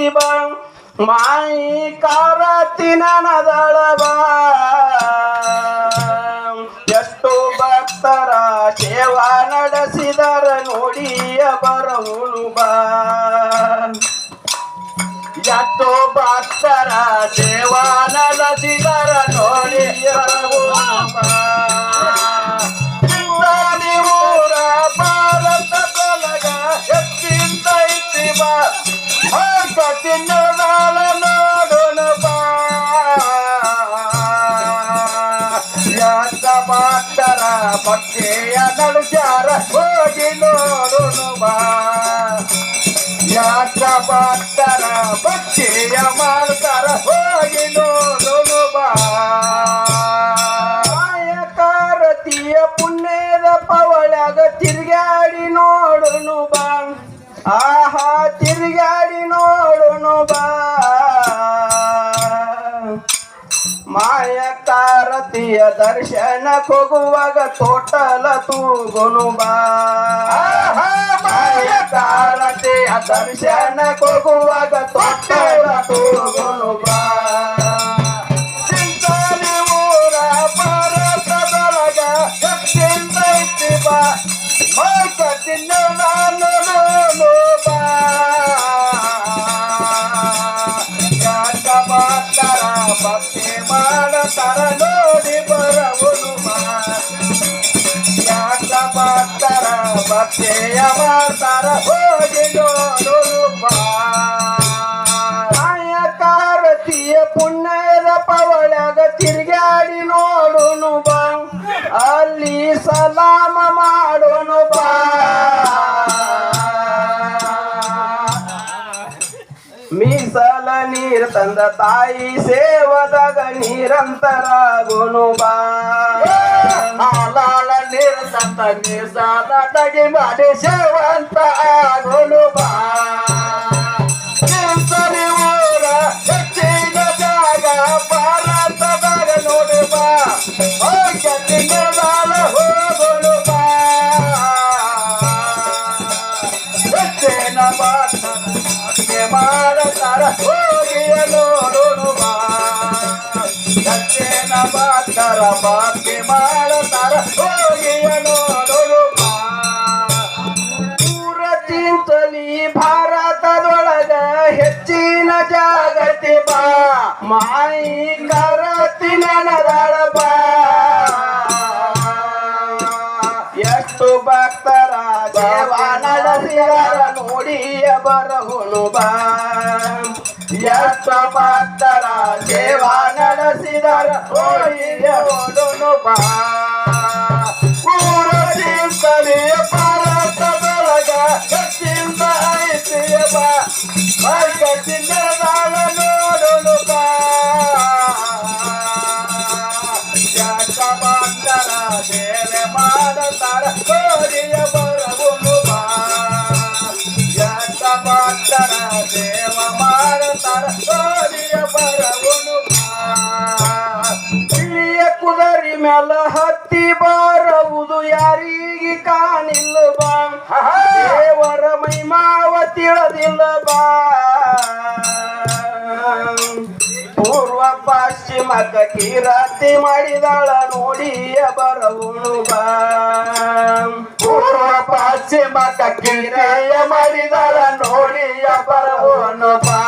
ಮೈ ಮಾಯಿ ಕಾರತಿ ನನದಳ ಬಾ ಎಷ್ಟು ಭಕ್ತರ ಸೇವಾ ನಡೆಸಿದರ ನೋಡಿಯ ಬರವುನು ಬಾ. ಎಷ್ಟು ಭಕ್ತರ ಸೇವಾ ನಡೆಸಿದರ ನೋಡಿಯ ಬರವುನು ಬಾ. ನಡು ನಡುಚಾರ ಹೋಗಿ ನೋಡು ಬಾ. ಯಾಕ ಮಾಡ್ತಾರ ಭಕ್ತಿಯ ಮಾಡ್ತಾರ ಹೋಗಿ ನೋಡು ಬಾ. ಕಾರತಿಯ ಪುಣ್ಯದ ಪವಳಗ ತಿರುಗಾಡಿ ನೋಡುನು ಬಾ. ಆಹಾ, ತಿರುಗಾಡಿ ನೋಡುನು ಬಾ. ಮಾಯ ತಾರತಿಯ ದರ್ಶನ ಕೊಗುವಾಗ ತೋಟಲ ತೂಗುನು ಬಾ. ಮಾಯ ತಾರತಿಯ ದರ್ಶನ ಕೊಗುವಾಗ ತೋಟಲ ತೂಗುನು ಭಕ್ತಿ ಮಾಡತಾರ ನೋಡಿ ಬರವನು ಯಾಕ ಮಾಡ್ತಾರ ಭಕ್ತಿಯ ಮಾಡ್ತಾರ ಹೋಗಿ ನೋಡು ತಂದ ತಾಯಿ ಸೇವದಾಗ ನಿರಂತರಾಗೋನು ಬಾ. ಹಾಲಾಳ ನೀರ್ ಮೀಸಲ ತಗಿ ಮಾಡಿ ಸೇವಂತ ಆಗೋನು ಬಾ. ಚಿಂತನೆ ಚಿಂತಲಿ ಭಾರತದೊಳಗ ಹೆಚ್ಚಿನ ಜಾಗತಿ ಬಾ. ಮಾಯಿ ಕರತಿ ನನದಳ ಬಾ ಎಷ್ಟು ಭಕ್ತರ ದೇವ ನಡೆಸಿದರ ನೋಡಿಯ ಬರಹುನು ಬಾ ಎಷ್ಟು ಭಕ್ತರ ದೇವ ನಡೆಸಿದರ ನೋಡಿಯ ಓಡುನು ಬಾ ಪೂರ ಚಿಂತನೆ ಭಾರತದೊಳಗ ಹೆಚ್ಚಿಂದ ಐತಿಯ ಬಾ ಮೈಕಟ್ಟಿನ ದಾಳ ನೋಡೋನು ಬಾ ಯಾಕ ಮಾಡ್ತಾರ ಸೇವೆ ಮಾಡತಾರ ಮ್ಯಾಲ ಹತ್ತಿ ಬಾರವುದು ಯಾರಿಗೆ ಕಾಣಿಲ್ಲ ಬಾ ದೇವರ ಮೈಮಾವ ತಿಳಿದಿಲ್ಲ ಬಾ ಪೂರ್ವ ಪಶ್ಚಿಮಕ ಕೀರಾತಿ ಮಾಡಿದಾಳ ನೋಡಿಯ ಬರವುನು ಬಾ ಪೂರ್ವ ಪಶ್ಚಿಮಕ ಕೀರೆಯ ಮಾಡಿದಾಳ ನೋಡಿಯ ಬರವನು ಬಾ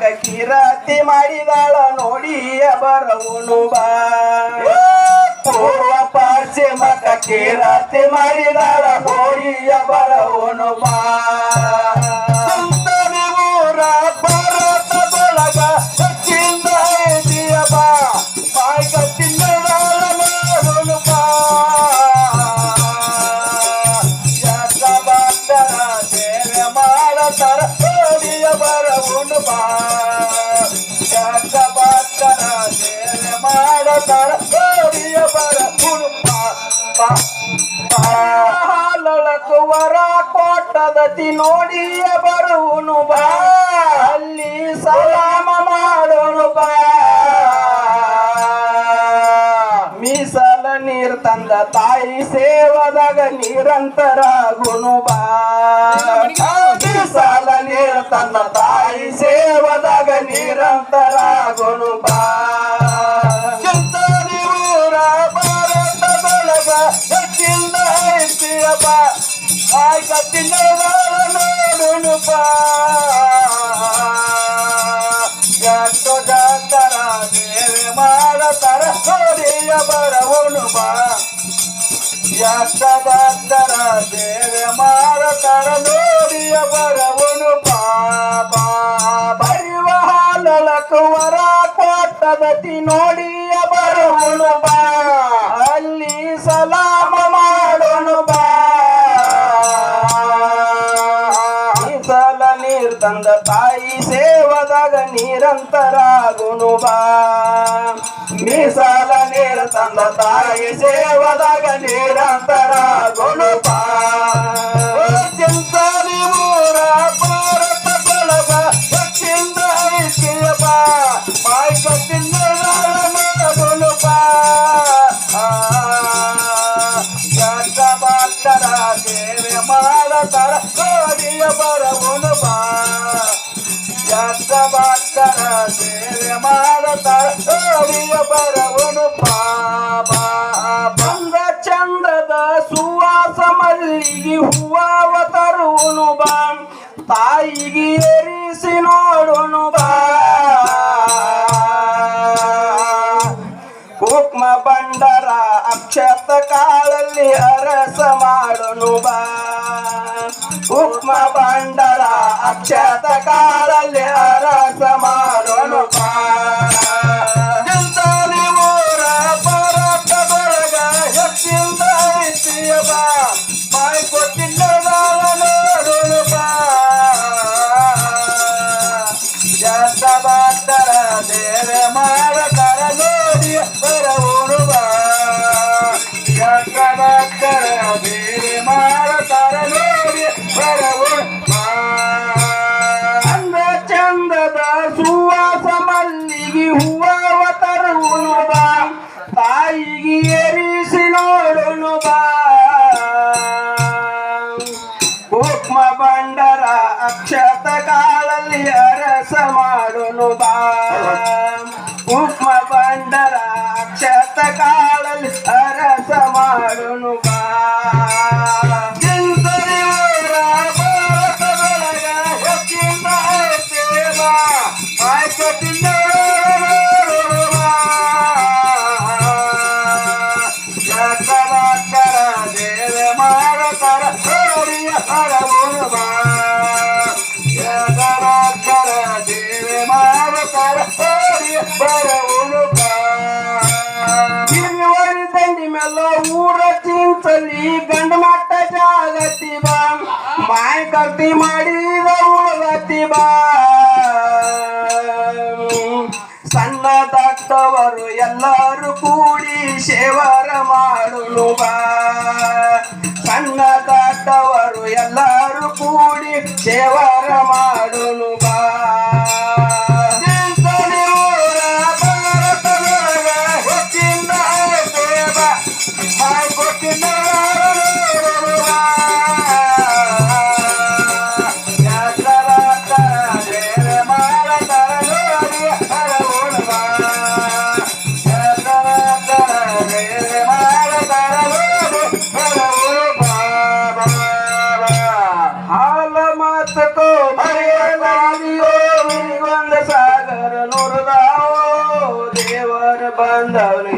ಕಿರತಿ ಮಾಡಿದಾಳ ನೋಡಿ ಬರವನು ಬಾ. ಪೂರ್ವ ಪಶ್ಚಿಮಕ ಕಿರತಿ ಮಾಡಿದಾಳ ನೋಡಿಯ ಬರವನು ಬಾ. ಹಾಲೊಳಕುವರ ಕೊಟ್ಟದತಿ ನೋಡಿಯ ಬರುವನು ಬಾ ಅಲ್ಲಿ ಸಲಾಮ ಮಾಡೋನು ಬಾ ಮೀಸಲ ನೀರ್ ತಂದ ತಾಯಿ ಸೇವದಾಗ ನಿರಂತರ ಗುಣಬಾ ಮೀಸಲ ನೀರ್ ತಂದ ತಾಯಿ ಸೇವದಾಗ ನಿರಂತರ ಗುಣಬಾ ಭಕ್ತರ ಸೇವೆ ಮಾಡತರ ನೋಡಿಯ ಬರವನು ಬಾ. ಬಾ ಬರುವ ಹಾಲಳಕುವರ ಕೊಟ್ಟದತಿ ನೋಡಿಯ ಬರವನು ಬಾ. ಗುಣಬಾ ಮೀಸಲ ನೀರ್ ತಂದ ತಾಯಿ ಸೇವದಾಗ ನಿರಂತರ ಗುಣಬಾ ಚಿಂತನೆ ಮೂರ ಸೇವೆ ಮಾಡತರ ಕೋಡಿಯ ಬರವನು ಬಂಗ ಬಂದ ಚಂದ್ರದ ಸುವಾಸ ಮಲ್ಲಿಗೆ ಹೂವಾವ ತರುವನು ಬಾ. ತಾಯಿಗೆ ಏರಿಸಿ ನೋಡುನು ಬಾ. ಬಂಡರ ಅಕ್ಷತ ಕಾಲಲ್ಲಿ ಅರಸ ಮಾಡೋನು ಬಾ. ಕುಕ್ಮ ಬಂಡರ ಅಕ್ಷತ ಕಾಲಲ್ಲಿ ಅರಸ ಮಾಡೋನು ಕೂಡಿ ಸೇವರ ಮಾಡಲು ಸಣ್ಣ ಎಲ್ಲರೂ ಕೂಡಿ ಸೇವರ ಸಾಗರ ನುರಿದಾವೋ ದೇವರ ಬಂದವನಿಗೆ